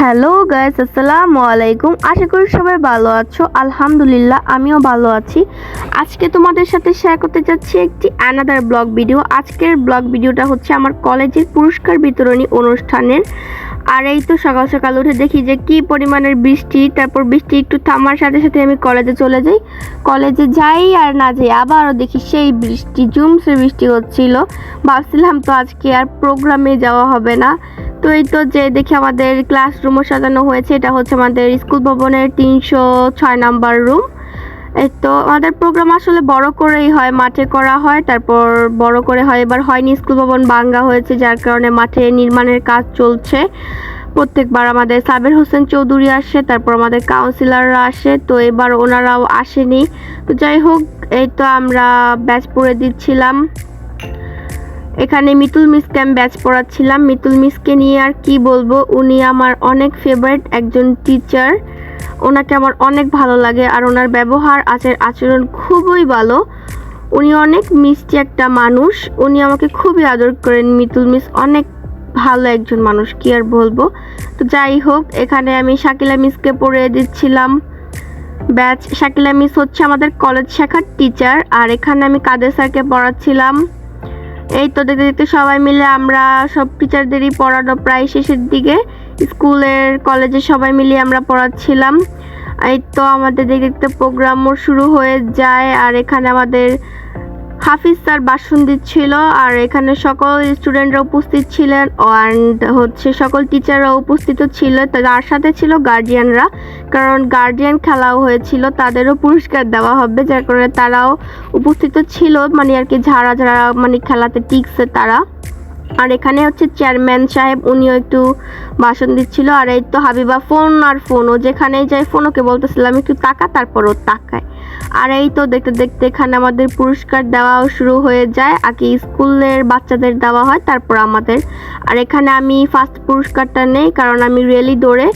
Hello guys আসসালামু আলাইকুম আশা করি সবাই ভালো আছো। আলহামদুলিল্লাহ, আমিও ভালো আছি। আজকে তোমাদের সাথে শেয়ার করতে যাচ্ছি একটি অ্যানাদার ব্লগ ভিডিও আজকের ব্লগ ভিডিওটা হচ্ছে আমার কলেজের পুরস্কার বিতরণী অনুষ্ঠানের। আর এই তো সকাল সকাল উঠে দেখি যে কি পরিমাণের বৃষ্টি, তারপর বৃষ্টি একটু থামার সাথে সাথে আমি কলেজে চলে যাই। কলেজে যাই আর না যাই, আবারও দেখি সেই বৃষ্টি জুমসে বৃষ্টি হচ্ছিল। ভাবছিলাম তো আজকে আর প্রোগ্রামে যাওয়া হবে না। তো এই তো যে দেখি আমাদের ক্লাসরুমও সাজানো হয়েছে, এটা হচ্ছে আমাদের স্কুল ভবনের তিনশো ছয় নাম্বার রুম এই তো আমাদের প্রোগ্রাম আসলে বড় করেই হয়, মাঠে করা হয়, তারপর বড় করে হয়। এবার হয়নি স্কুল ভবন ভাঙ্গা হয়েছে, যার কারণে মাঠে নির্মাণের কাজ চলছে। প্রত্যেকবার আমাদের সাবের হোসেন চৌধুরী আসে, তারপর আমাদের কাউন্সিলররা আসে, তো এবার ওনারাও আসেনি। তো যাই হোক, এই তো আমরা ব্যাচ পড়ে দিচ্ছিলাম। এখানে মিতুল মিসকে আমি ব্যাচ পড়াচ্ছিলাম। মিতুল মিসকে নিয়ে আর কি বলব? উনি আমার অনেক ফেভারিট একজন টিচার ওনাকে আমার অনেক ভালো লাগে আর ওনার ব্যবহার, আচার, আচরণ খুবই ভালো। উনি অনেক মিষ্টি একটা মানুষ। উনি আমাকে খুবই আদর করেন। মিতুল মিস অনেক ভালো একজন মানুষ, কি আর বলব? তো যাই হোক, এখানে আমি শাকিলা মিসকে পড়ে দিচ্ছিলাম। ব্যাচ শাকিলা মিস হচ্ছে আমাদের কলেজ শাখার টিচার আর এখানে আমি কাদের স্যারকে পড়াচ্ছিলাম? এই তো দেখতে দেখতে সবাই মিলে আমরা সব টিচারদেরই পড়ানো প্রায় শেষের দিকে। স্কুলের, কলেজে সবাই মিলে আমরা পড়াচ্ছিলাম। এই তো আমাদের দেখতে দেখতে প্রোগ্রামও শুরু হয়ে যায় আর এখানে আমাদের হাফিজ তার ভাষণ দিচ্ছিল আর এখানে সকল স্টুডেন্টরা উপস্থিত ছিলেন অ্যান্ড হচ্ছে সকল টিচাররা উপস্থিত ছিল। তার সাথে ছিল গার্জিয়ানরা কারণ গার্জিয়ান খেলাও হয়েছিল, তাদেরও পুরস্কার দেওয়া হবে, যার কারণে তারাও উপস্থিত ছিল মানে আর কি যারা যারা মানে খেলাতে টিকছে তারা। আর এখানে হচ্ছে চেয়ারম্যান সাহেব, উনিও একটু ভাষণ দিচ্ছিল। আর এই তো হাবিবা, ফোন আর ফোন ও যেখানেই যায় ফোন, ওকে বলতেছিলাম, একটু তাকা তারপর ও তাকায়। আর এই তো দেখতে দেখতে এখানে আমাদের পুরস্কার দেওয়াও শুরু হয়ে যায়। আগে স্কুলের বাচ্চাদের দেওয়া হয়, তারপর আমাদের। আর এখানে আমি ফার্স্ট পুরস্কারটা নেই, কারণ আমি রিয়েলি দৌড়ে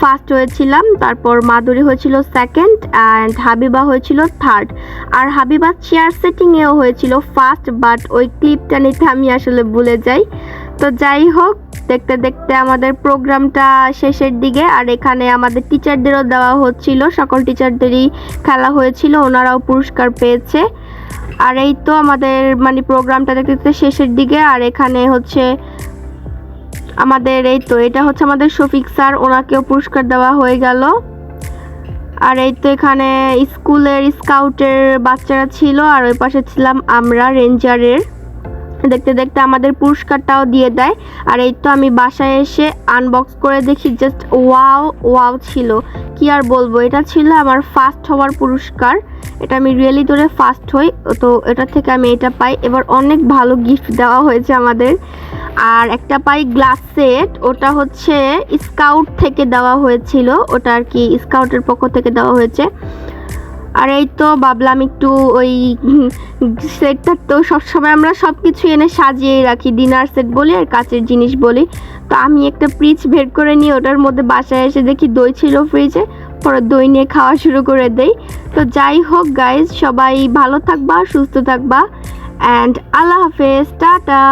ফার্স্ট হয়েছিলাম, তারপর মাধুরী হয়েছিল সেকেন্ড অ্যান্ড হাবিবা হয়েছিল থার্ড আর হাবিবা চেয়ার সেটিংয়েও হয়েছিল ফার্স্ট বাট ওই ক্লিপটা নিতে আমি আসলে ভুলে যাই। তো যাই হোক, দেখতে দেখতে আমাদের প্রোগ্রামটা শেষের দিকে, আর এখানে আমাদের টিচারদেরও দেওয়া হচ্ছিল, সকল টিচারদেরই খেলা হয়েছিল, ওনারাও পুরস্কার পেয়েছে। আর এই তো আমাদের মানে প্রোগ্রামটা দেখতে দেখতে শেষের দিকে, আর এখানে হচ্ছে আমাদের এই তো, এটা হচ্ছে আমাদের শফিক স্যার, ওনাকেও পুরস্কার দেওয়া হয়ে গেল। আর এই তো এখানে স্কুলের স্কাউটের বাচ্চারা ছিল, আর ওই পাশে ছিলাম আমরা, রেঞ্জারের। দেখতে দেখতে আমাদের পুরস্কারটাও দিয়ে দেয়। আর এই তো আমি বাসায় এসে আনবক্স করে দেখি জাস্ট ওয়াও ওয়াও ছিল। কি আর বলব, এটা ছিল আমার ফার্স্ট হওয়ার পুরস্কার। এটা আমি রিয়েলি ধরে ফার্স্ট হই, তো এটা থেকে আমি এটা পাই। এবার অনেক ভালো গিফট দেওয়া হয়েছে আমাদের। আর একটা পাই গ্লাস সেট ওটা হচ্ছে স্কাউট থেকে দেওয়া হয়েছিল। ওটা আর কি স্কাউটের পক্ষ থেকে দেওয়া হয়েছে। আর এই তো ভাবলাম একটু ওই সেটটা তো সবসময় আমরা সব কিছু এনে সাজিয়ে রাখি ডিনার সেট বলি আর কাচের জিনিস বলি। তো আমি একটা ফ্রিজ বের করে নিয়ে ওটার মধ্যে বাসায় এসে দেখি দই ছিল ফ্রিজে পরে দই নিয়ে খাওয়া শুরু করে দেই। তো যাই হোক গাইজ সবাই ভালো থাকবা, সুস্থ থাকবা অ্যান্ড আল্লাহ হাফেজ, টাটা!